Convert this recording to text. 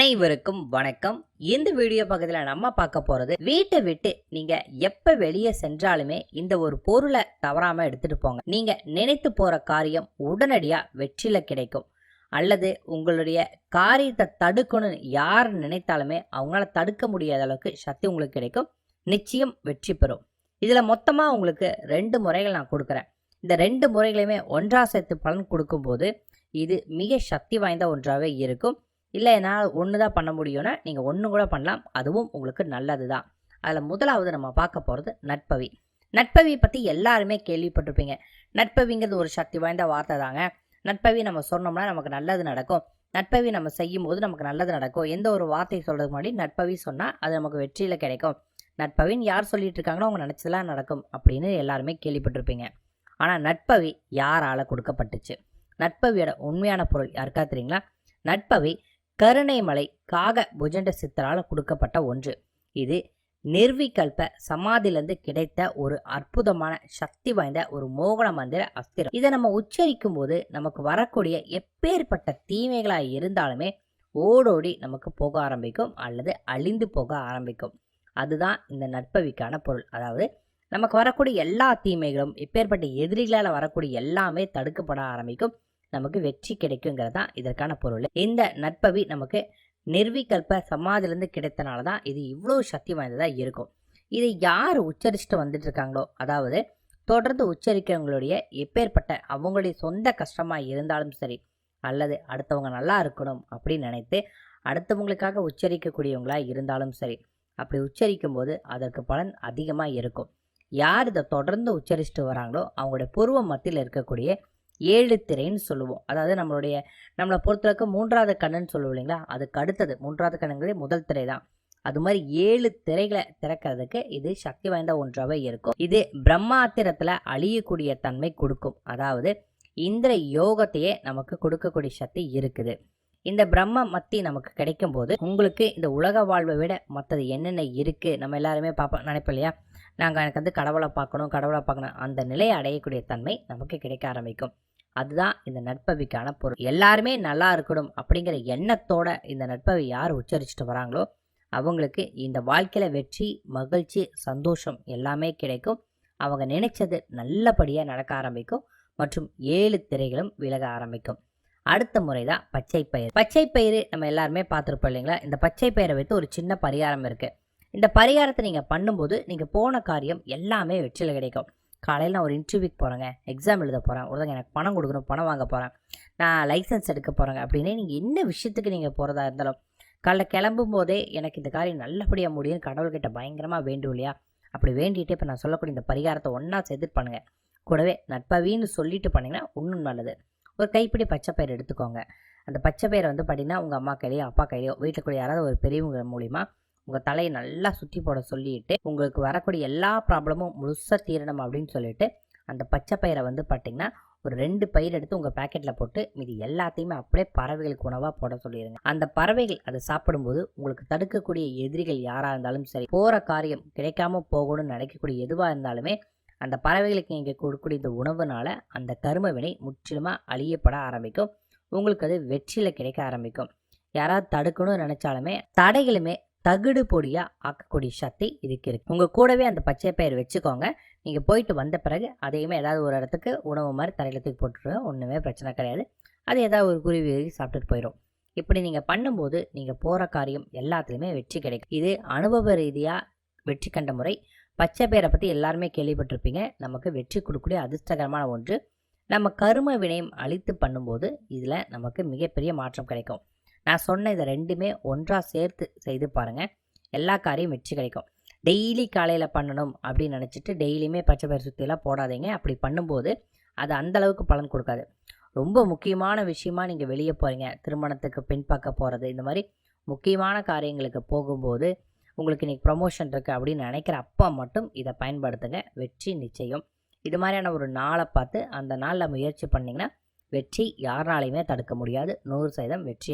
அனைவருக்கும் வணக்கம். இந்த வீடியோ பகுதியில் நம்ம பார்க்க போகிறது வீட்டை விட்டு நீங்கள் எப்போ வெளியே சென்றாலுமே இந்த ஒரு பொருளை தவறாமல் எடுத்துகிட்டு போங்க. நீங்கள் நினைத்து போகிற காரியம் உடனடியாக வெற்றியில் கிடைக்கும். அல்லது உங்களுடைய காரியத்தை தடுக்கணும்னு யார் நினைத்தாலுமே அவங்களால தடுக்க முடியாத அளவுக்கு சக்தி உங்களுக்கு கிடைக்கும். நிச்சயம் வெற்றி பெறும். இதில் மொத்தமாக உங்களுக்கு ரெண்டு முறைகள் நான் கொடுக்குறேன். இந்த ரெண்டு முறைகளையுமே ஒன்றா சேர்த்து பலன் கொடுக்கும்போது இது மிக சக்தி வாய்ந்த ஒன்றாகவே இருக்கும். இல்லை என்னால் ஒன்று தான் பண்ண முடியும்னா நீங்கள் ஒன்று கூட பண்ணலாம். அதுவும் உங்களுக்கு நல்லது தான் அதில் முதலாவது நம்ம பார்க்க போகிறது நட்பவி. நட்பவி பற்றி எல்லாருமே கேள்விப்பட்டிருப்பீங்க. நட்பவிங்கிறது ஒரு சக்தி வாய்ந்த வார்த்தை தாங்க. நட்பவி நம்ம சொன்னோம்னா நமக்கு நல்லது நடக்கும். நட்பவி நம்ம செய்யும் போது நமக்கு நல்லது நடக்கும். எந்த ஒரு வார்த்தையை சொல்கிறதுக்கு முன்னாடி நட்பவி சொன்னால் அது நமக்கு வெற்றியில் கிடைக்கும். நட்பவின்னு யார் சொல்லிட்டு இருக்காங்களோ அவங்க நினச்சதெல்லாம் நடக்கும் அப்படின்னு எல்லாருமே கேள்விப்பட்டிருப்பீங்க. ஆனால் நட்பவி யாரால் கொடுக்கப்பட்டுச்சு? நட்பவியோட உண்மையான பொருள் யாருக்கா தெரியுங்களா? நட்பவி கருணைமலை காக புஜண்ட சித்தரால் கொடுக்கப்பட்ட ஒன்று. இது நிர்விகல்ப சமாதியிலிருந்து கிடைத்த ஒரு அற்புதமான சக்தி வாய்ந்த ஒரு மோகன மந்திர அஸ்திரம். இதை நம்ம உச்சரிக்கும் போது நமக்கு வரக்கூடிய எப்பேற்பட்ட தீமைகளாக இருந்தாலுமே ஓடோடி நமக்கு போக ஆரம்பிக்கும் அல்லது அழிந்து போக ஆரம்பிக்கும். அதுதான் இந்த நட்பவிக்கான பொருள். அதாவது நமக்கு வரக்கூடிய எல்லா தீமைகளும் எப்பேற்பட்ட எதிரிகளால் வரக்கூடிய எல்லாமே தடுக்கப்பட ஆரம்பிக்கும். நமக்கு வெற்றி கிடைக்குங்கிறது தான் இதற்கான பொருள். இந்த நட்பவி நமக்கு நிர்விகல்ப சமாதிலேருந்து கிடைத்தனால தான் இது இவ்வளோ சக்தி வாய்ந்ததாக இருக்கும். இதை யார் உச்சரிச்சுட்டு வந்துட்டு இருக்காங்களோ அதாவது தொடர்ந்து உச்சரிக்கிறவங்களுடைய எப்பேற்பட்ட அவங்களுடைய சொந்த கஷ்டமாக இருந்தாலும் சரி அல்லது அடுத்தவங்க நல்லா இருக்கணும் அப்படின்னு நினைத்து அடுத்தவங்களுக்காக உச்சரிக்கக்கூடியவங்களாக இருந்தாலும் சரி அப்படி உச்சரிக்கும் போது அதற்கு பலன் அதிகமாக இருக்கும். யார் இதை தொடர்ந்து உச்சரிச்சுட்டு வராங்களோ அவங்களுடைய பூர்வ மத்தியில் இருக்கக்கூடிய ஏழு திரைன்னு சொல்லுவோம். அதாவது நம்மளுடைய நம்மளை பொறுத்தளவுக்கு மூன்றாவது கண்ணுன்னு சொல்லுவோம் இல்லைங்களா? அதுக்கு அடுத்தது மூன்றாவது கண்ணுங்கிறது முதல் திரை தான். அது மாதிரி ஏழு திரைகளை திறக்கிறதுக்கு இது சக்தி வாய்ந்த ஒன்றாகவே இருக்கும். இது பிரம்மாத்திரத்தில் அழியக்கூடிய தன்மை கொடுக்கும். அதாவது இந்திர யோகத்தையே நமக்கு கொடுக்கக்கூடிய சக்தி இருக்குது. இந்த பிரம்ம மத்தி நமக்கு கிடைக்கும் போது உங்களுக்கு இந்த உலக வாழ்வை விட மற்றது என்னென்ன இருக்குது நம்ம எல்லாருமே பார்ப்போம் நினைப்போம் இல்லையா? நாங்கள் எனக்கு வந்து கடவுளை பார்க்கணும் கடவுளை பார்க்கணும். அந்த நிலையை அடையக்கூடிய தன்மை நமக்கு கிடைக்க ஆரம்பிக்கும். அதுதான் இந்த நட்பவிக்கான பொருள். எல்லாருமே நல்லா இருக்கணும் அப்படிங்கிற எண்ணத்தோட இந்த நட்பவை யார் உச்சரிச்சுட்டு வராங்களோ அவங்களுக்கு இந்த வாழ்க்கையில் வெற்றி மகிழ்ச்சி சந்தோஷம் எல்லாமே கிடைக்கும். அவங்க நினைச்சது நல்லபடியாக நடக்க ஆரம்பிக்கும் மற்றும் ஏழு திரைகளும் விலக ஆரம்பிக்கும். அடுத்த முறை தான் பச்சை பயிர் பச்சை பயிறு நம்ம எல்லாருமே பார்த்துருப்போம் இல்லைங்களா? இந்த பச்சை பயிரை வைத்து ஒரு சின்ன பரிகாரம் இருக்குது இந்த பரிகாரத்தை நீங்கள் பண்ணும்போது நீங்கள் போன காரியம் எல்லாமே வெற்றியில் கிடைக்கும். காலையில் நான் ஒரு இன்டர்வியூக்கு போகிறேங்க எக்ஸாம் எழுத போகிறேன் ஒருத்தங்க எனக்கு பணம் கொடுக்கணும் பணம் வாங்க போகிறேன் நான் லைசன்ஸ் எடுக்க போகிறேங்க அப்படின்னு நீங்கள் என்ன விஷயத்துக்கு நீங்கள் போகிறதா இருந்தாலும் காலைல கிளம்பும் போதே எனக்கு இந்த காரியம் நல்லபடியாக முடியும் கடவுள்கிட்ட பயங்கரமாக வேண்டும் இல்லையா? அப்படி வேண்டிகிட்டே இப்போ நான் சொல்லக்கூடிய இந்த பரிகாரத்தை ஒன்றா சேர்த்து பண்ணுங்கள் கூடவே நட்பவின்னு சொல்லிட்டு பண்ணிங்கன்னா இன்னும் நல்லது. ஒரு கைப்பிடி பச்சை பயிர் எடுத்துக்கோங்க. அந்த பச்சை பயிரை வந்து பார்த்தீங்கன்னா உங்கள் அம்மா கையிலையோ அப்பா கையிலையோ வீட்டில் கூட யாராவது ஒரு பெரியவங்க மூலிமா உங்கள் தலையை நல்லா சுற்றி போட சொல்லிட்டு உங்களுக்கு வரக்கூடிய எல்லா ப்ராப்ளமும் முழுசாக தீரணும் அப்படின்னு சொல்லிட்டு அந்த பச்சை பயிரை வந்து பார்த்தீங்கன்னா ஒரு ரெண்டு பயிர் எடுத்து உங்கள் பேக்கெட்டில் போட்டு மீது எல்லாத்தையுமே அப்படியே பறவைகளுக்கு உணவாக போட சொல்லிடுங்க அந்த பறவைகள் அதை சாப்பிடும்போது உங்களுக்கு தடுக்கக்கூடிய எதிரிகள் யாராக இருந்தாலும் சரி போகிற காரியம் கிடைக்காம போகணும்னு நினைக்கக்கூடிய எதுவாக இருந்தாலுமே அந்த பறவைகளுக்கு நீங்கள் கொடுக்கக்கூடிய இந்த உணவுனால அந்த கரும வினை முற்றிலுமாக அழியப்பட ஆரம்பிக்கும். உங்களுக்கு அது வெற்றியில் கிடைக்க ஆரம்பிக்கும். யாராவது தடுக்கணும்னு நினச்சாலுமே தடைகளுமே தகுடு பொடியாக ஆக்கக்கூடிய சக்தி இதுக்கு இருக்குது உங்கள் கூடவே அந்த பச்சை பயிர் வச்சுக்கோங்க. நீங்கள் போயிட்டு வந்த பிறகு அதையுமே ஏதாவது ஒரு இடத்துக்கு உணவு மாதிரி தரையில் தூக்கி போட்டுருங்க. ஒன்றுமே பிரச்சனை கிடையாது. அது ஏதாவது ஒரு குருவி சாப்பிட்டுட்டு போயிடும் இப்படி நீங்கள் பண்ணும்போது நீங்கள் போகிற காரியம் எல்லாத்துலேயுமே வெற்றி கிடைக்கும். இது அனுபவ ரீதியாக வெற்றி கண்ட முறை. பச்சை பயிரை பற்றி எல்லாருமே கேள்விப்பட்டிருப்பீங்க. நமக்கு வெற்றி கொடுக்கக்கூடிய அதிர்ஷ்டகரமான ஒன்று. நம்ம கரும வினயம் அழித்து பண்ணும்போது இதில் நமக்கு மிகப்பெரிய மாற்றம் கிடைக்கும். நான் சொன்ன இதை ரெண்டுமே ஒன்றாக சேர்த்து செய்து பாருங்கள் எல்லா காரியம் வெற்றி கிடைக்கும். டெய்லி காலையில் பண்ணணும் அப்படின்னு நினச்சிட்டு டெய்லியுமே பச்சை பயிர் சுற்றிலாம் போடாதீங்க. அப்படி பண்ணும்போது அது அந்தளவுக்கு பலன் கொடுக்காது. ரொம்ப முக்கியமான விஷயமா நீங்கள் வெளியே போகிறீங்க திருமணத்துக்கு பெண் பார்க்க போகிறது இந்த மாதிரி முக்கியமான காரியங்களுக்கு போகும்போது உங்களுக்கு இன்றைக்கி ப்ரொமோஷன் இருக்குது அப்படின்னு நினைக்கிற அப்பா மட்டும் இதை பயன்படுத்துங்க. வெற்றி நிச்சயம். இது மாதிரியான ஒரு நாளை பார்த்து அந்த நாளில் முயற்சி பண்ணிங்கன்னா வெற்றி யாருனாலையுமே தடுக்க முடியாது. நூறு சதவீதம் வெற்றி